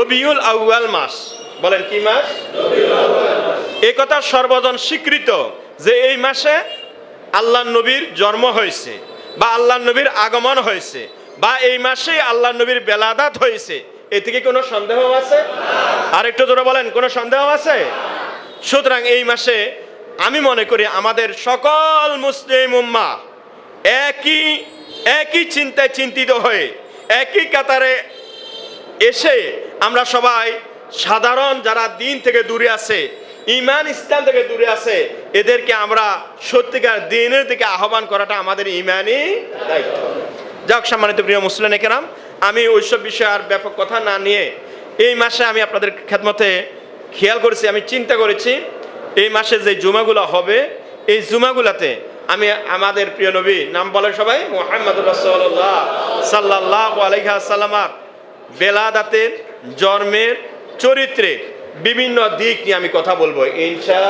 রবিউল আউয়াল মাস। বলেন কি মাস? এ কথা সর্বজন স্বীকৃত যে এই মাসে আল্লাহ নবীর জন্ম হয়েছে বা আল্লাহ নবীর আগমন হয়েছে বা এই মাসে আল্লাহ নবীর বেলাদাত হয়েছে। এ থেকে কোনো সন্দেহ আছে? আর একটু জোরে বলেন, কোনো সন্দেহ আছে? সুতরাং এই মাসে আমি মনে করি আমাদের সকল মুসলিম উম্মা একই একই চিন্তায় চিন্তিত হয়ে, একই কাতারে এসে আমরা সবাই সাধারণ যারা দিন থেকে দূরে আছে ইমান ইসলাম থেকে দূরে আছে, এদেরকে আমরা সত্যিকার দিনের দিকে আহ্বান করাটা আমাদের ইমানই দায়িত্ব। যাক, সম্মানিত প্রিয় মুসলিম কেরাম, আমি ওইসব বিষয়ে আর ব্যাপক কথা না নিয়ে এই মাসে আমি আপনাদের খেদমতে খেয়াল করেছি, আমি চিন্তা করেছি, এই মাসে যে জুমাগুলো হবে, এই জুমাগুলাতে আমি আমাদের প্রিয় নবী, নাম বলেন সবাই মোহাম্মদ রসল্লাহ সাল্লাহ আলহা সাল্লামার বেলাদাতের জন্মের চরিত্রের বিভিন্ন দিক নিয়ে আমি কথা বলব ইনশা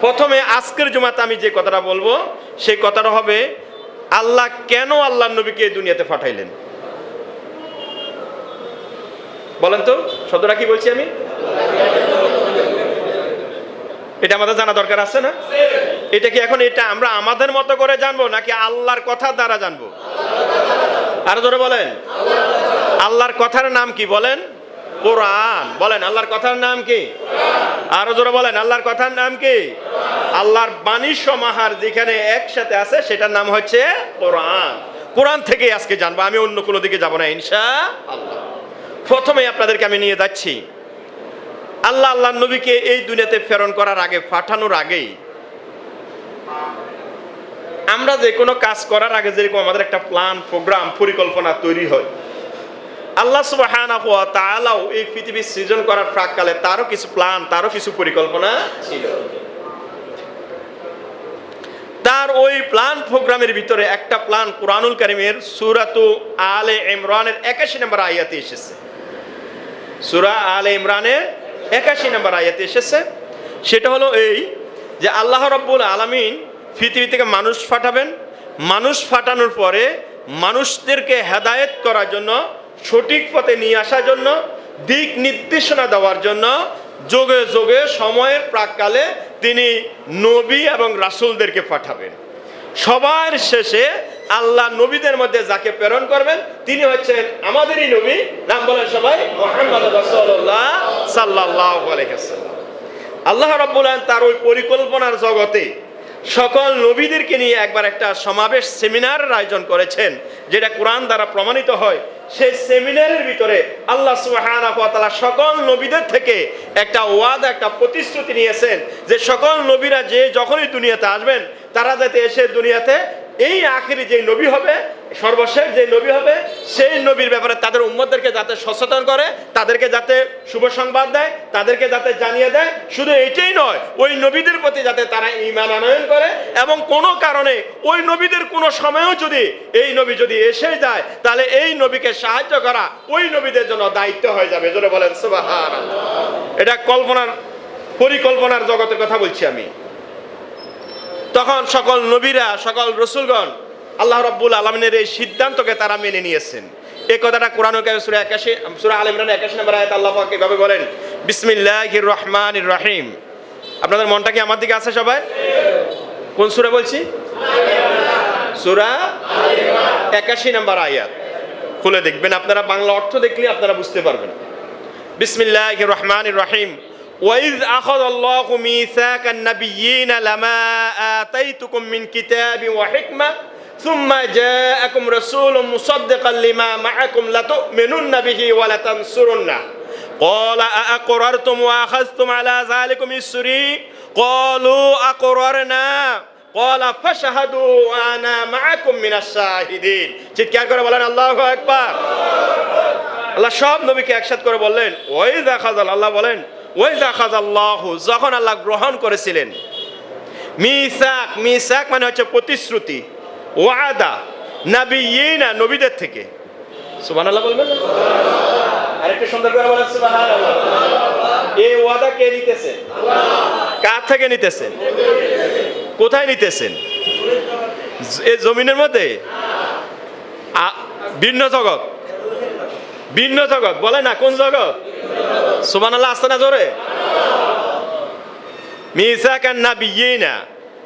প্রথমে আজকের জমাতে আমি যে কথাটা বলব, সেই কথাটা হবে, আল্লাহ কেন আল্লাহ নবীকে এই দুনিয়াতে পাঠাইলেন? বলেন তো শব্দটা কি বলছি আমি? এটা আমাদের জানা দরকার আছে না? এটা কি এখন এটা আমরা আমাদের মতো করে জানব, নাকি আল্লাহর কথা দ্বারা জানব? আরও ধরে বলেন। আল্লাহর কথার নাম কি বলেন? কোরআন। বলেন, আল্লাহর কথার নাম কি? আরও জোরে বলেন, আল্লাহর কথার নাম কি? আল্লাহর বাণী সমাহার যেখানে একসাথে আছে, সেটার নাম হচ্ছে কোরআন। কোরআন থেকে আজকে জানব, আমি অন্য কোনো দিকে যাব না ইনশা আল্লাহ প্রথমে আপনাদেরকে আমি নিয়ে যাচ্ছি। আল্লাহ আল্লাহ নবীকে এই দুনিয়াতে প্রেরণ করার আগে, পাঠানোর আগেই, আমরা যে কোনো কাজ করার আগে যেরকম আমাদের একটা প্ল্যান প্রোগ্রাম পরিকল্পনা তৈরি হয় আল্লাহ তাআলাও এই পৃথিবী সৃজন করার প্রাককালে তারও কিছু প্ল্যান, তারও কিছু পরিকল্পনা ছিল। তার ওই প্ল্যান প্রোগ্রামের ভিতরে একটা প্ল্যান কোরআনুল কারিমের সুরাতু আলে ইমরানের একাশি নম্বর আয়াতে এসেছে। সুরা আলে ইমরানের একাশি নম্বর আয়াতে এসেছে। সেটা হলো এই যে আল্লাহ রব্বুল আলামিন পৃথিবী থেকে মানুষ ফাটাবেন মানুষ ফাটানোর পরে মানুষদেরকে হেদায়েত করার জন্য সঠিক পথে নিয়ে আসার জন্য, দিক নির্দেশনা দেওয়ার জন্য যোগে যোগে সময়ের প্রাককালে তিনি নবী এবং রাসূলদেরকে পাঠাবেন। সবার শেষে আল্লাহ নবীদের মধ্যে যাকে প্রেরণ করবেন, তিনি হচ্ছেন আমাদেরই নবী। নাম বলেন সবাই সাল্লাল্লাহু আল্লাহ আলামিন তার ওই পরিকল্পনার জগতে সকল নবীদেরকে নিয়ে একবার একটা সমাবেশ, সেমিনারের আয়োজন করেছেন, যেটা কোরআন দ্বারা প্রমাণিত হয়। সেই সেমিনারের ভিতরে আল্লাহ সুবহানাহু ওয়া সকল নবীদের থেকে একটা ওয়াদা, একটা প্রতিশ্রুতি নিয়েছেন যে সকল নবীরা যে যখনই দুনিয়াতে আসবেন, তারা যাতে এসে দুনিয়াতে এই আখেরি যে নবী হবে, সর্বশেষ যে নবী হবে সেই নবীর ব্যাপারে তাদের উম্মতদেরকে যাতে সচেতন করে, তাদেরকে যাতে শুভ সংবাদ দেয়, তাদেরকে যাতে জানিয়ে দেয়, শুধু এটাই নয়, ওই নবীদের প্রতি যাতে তারা ইমান আনয়ন করে এবং কোনো কারণে ওই নবীদের কোনো সময়ও যদি এই নবী যদি এসে যায়, তাহলে এই নবীকে সাহায্য করা ওই নবীদের জন্য দায়িত্ব হয়ে যাবে। জোরে বলেন সুবাহান এটা কল্পনার, পরিকল্পনার জগতের কথা বলছি আমি। তখন সকল নবীরা, সকল রসুলগণ আল্লাহ রব্বুল আলমিনের এই সিদ্ধান্তকে তারা মেনে নিয়েছেন এই কথাটা কোরআন সুরা একাশি সুরা আল ইমরান একাশি নম্বর আয়াত আল্লাহ পাক এভাবে বলেন বিসমিল্লাহির রহমানির রহিম আপনাদের মনটা কি আমার দিকে আছে সবাই কোন সুরা বলছি সুরা একাশি নম্বর আয়াত খুলে দেখবেন আপনারা বাংলা অর্থ দেখলে আপনারা বুঝতে পারবেন বিসমিল্লাহির রহমানির রহিম وإذ أخذ الله ميثاق النبيين لما آتيتكم من كتاب وحكمة ثم جاءكم رسول مصدقا لما معكم لتؤمنن به ولتنصرنه قال أأقررتم وأخذتم على ذلكم إسري قالوا أقررنا قال فاشهدوا وأنا معكم من الشاهدين চিৎকার করে বলেন আল্লাহু আকবার আল্লাহ সব নবীকে একসাথ করে বললেন ওই দেখা আল্লাহ বলেন ওই দেখা আল্লাহ যখন আল্লাহ গ্রহণ করেছিলেন মিসাক মিসাক মানে হচ্ছে প্রতিশ্রুতি ওয়াদা নাবি না নবীদের থেকে। বলবেন? আরেকটু সুন্দর করে বলেন এই ওয়াদা কে নিতেছেন কার থেকে নিতেছেন? কোথায় নিতেছেন? এই জমিনের মধ্যে? ভিন্ন জগৎ। ভিন্ন জগৎ বলে না কোন জগৎ? আসতে না জোরে? মিসাকান নাবিয়িনা।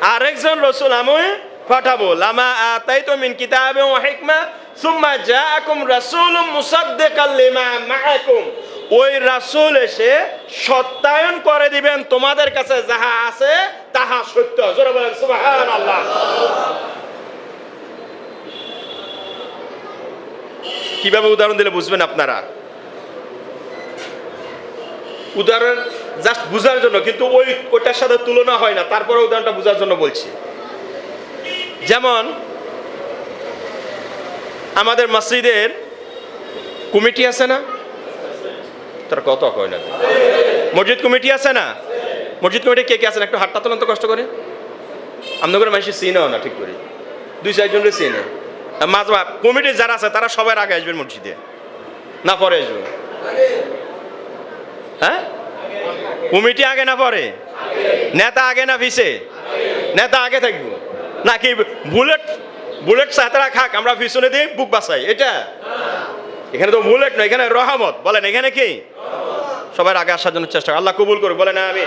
আরেকজন রসুল আমি পাঠাবো। লামা আতাই তো মিন কিতাবে ওয়া হিকমা, সুম্মা জাআকুম রাসূলুম মুসাদ্দিকাল লিমা মাআকুম। ওই রাসূল এসে সত্যায়ন করে দিবেন তোমাদের কাছে যাহা আছে, তাহা সত্য। জোরে বলেন, সুবহানাল্লাহ। কীভাবে উদাহরণ দিলে বুঝবেন আপনারা? উদাহরণ জাস্ট বোঝার জন্য, কিন্তু ওই ওইটার সাথে তুলনা হয় না, তারপরে উদাহরণটা বোঝার জন্য বলছি। যেমন, আমাদের মসজিদের কমিটি আছে না? তার কত কয় না? মসজিদ কমিটি আছে না? মসজিদ কমিটি কে কে আছেন একটু হাতটা তোলেন তো কষ্ট করে। আপনার করে মানুষ চিনেও না, ঠিক করে। দুই চারজনকে চিনে। মাঝবা কমিটি যারা আছে, তারা সবার আগে আসবেন মসজিদে। না পরে আসবেন। হ্যাঁ? কমিটি আগে না পরে? নেতা আগে না পিছে নেতা আগে থাকব। নাকি বুলেট বুলেট সাঁতরা খাক, আমরা পিছনে দিই বুক বাসাই এটা? এখানে তো বুলেট নয়, এখানে রহমত। বলেন, এখানে কি? সবাই আগে আসার জন্য চেষ্টা। আল্লাহ কবুল করুক, বলেন আমি